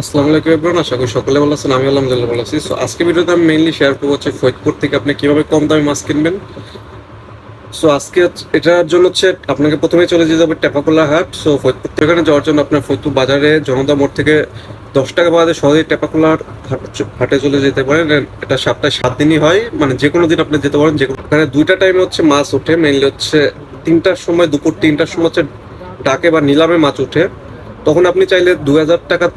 আসসালামু আলাইকুম আশা করি সকলে ভালো আছেন আমি আলহামদুলিল্লাহ ভালো আছি। সো আজকে ভিডিওতে আমি মেইনলি শেয়ার করব হচ্ছে থেকে আপনি কীভাবে কম দামে মাছ কিনবেন। সো আজকে এটার জন্য হচ্ছে আপনাকে প্রথমে চলে যেতে হবে টেপাকোলা হাট। সো থেকে যাওয়ার জন্য আপনার বাজারে জনতা মোড় থেকে দশ টাকা বাদে সহজেই টেপাকোলার হাট- হাটে চলে যেতে পারেন। এটা সপ্তাহে সাত দিনই হয় মানে যে কোনো দিন আপনি যেতে পারেন যে কোনো- এখানে দুইটা টাইমে হচ্ছে মাছ ওঠে মেইনলি হচ্ছে তিনটার সময়, দুপুর তিনটার সময় হচ্ছে ডাকে বা নিলামে মাছ ওঠে। তখন আপনি চাইলে দু হাজার টাকা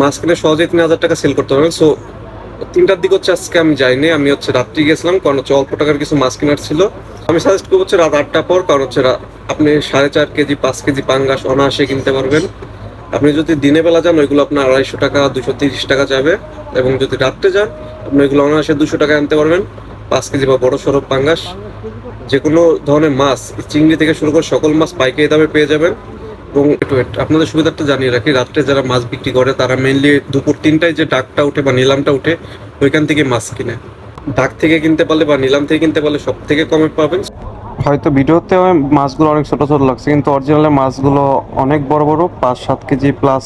মাছ কিনে সহজেই তিন হাজার টাকা সেল করতে পারবেন। সো তিনটার দিকে হচ্ছে আজকে আমি যাইনি, আমি হচ্ছে রাত্রি গেছিলাম, কারণ হচ্ছে অল্প টাকার কিছু মাছ কেনার ছিল। আমি সাজেস্ট করব হচ্ছে রাত আটটা পর, কারণ হচ্ছে আপনি সাড়ে চার কেজি, পাঁচ কেজি পাঙ্গাস অনায়াসে কিনতে পারবেন। আপনি যদি দিনে বেলা যান, ওইগুলো আপনার আড়াইশো টাকা দুশো তিরিশ টাকা যাবে। এবং যদি রাত্রে যান, আপনি ওইগুলো অনায়াসে দুশো টাকা আনতে পারবেন। পাঁচ কেজি বা বড় সড়ো পাঙ্গাস। যে কোনো ধরনের মাছ চিংড়ি থেকে শুরু করে সকল মাছ পাইকারি দামে পেয়ে যাবেন। এবং একটু আপনাদের সুবিধাটা জানিয়ে রাখি, রাত্রে যারা মাছ বিক্রি করে, তারা মেইনলি দুপুর তিনটায় যে ডাকটা উঠে বা নিলামটা উঠে, ওইখান থেকে মাছ কিনে। ডাক থেকে কিনতে পারলে বা নিলাম থেকে কিনতে পারলে সব থেকে কমে পাবেন। হয়তো ভিডিওতে মাছগুলো অনেক ছোট ছোট লাগছে, কিন্তু অরিজিনালে মাছগুলো অনেক বড় বড়, পাঁচ সাত কেজি প্লাস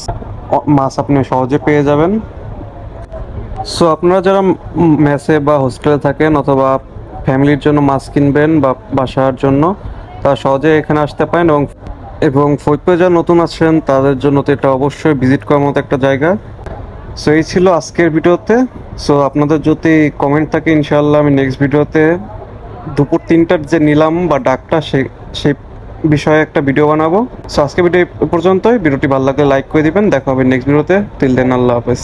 মাছ আপনি সহজে পেয়ে যাবেন। সো আপনারা যারা মেসে বা হোস্টেলে থাকেন অথবা ফ্যামিলির জন্য মাছ কিনবেন বা বাসার জন্য, তারা সহজে এখানে আসতে পারেন এবং এবং ফরিদপুরে যারা নতুন আছেন, তাদের জন্য তো এটা অবশ্যই ভিজিট করার মতো একটা জায়গা। সো এই ছিল আজকের ভিডিওতে। সো আপনাদের যদি কমেন্ট থাকে, ইনশাআল্লাহ আমি নেক্সট ভিডিওতে দুপুর তিনটার যে নিলাম বা ডাকটা, সে সেই বিষয়ে একটা ভিডিও বানাবো। সো আজকে ভিডিও পর্যন্তই। ভিডিওটি ভালো লাগলে লাইক করে দিবেন। দেখা হবে নেক্সট ভিডিওতে। টিল দেন আল্লাহ হাফেজ।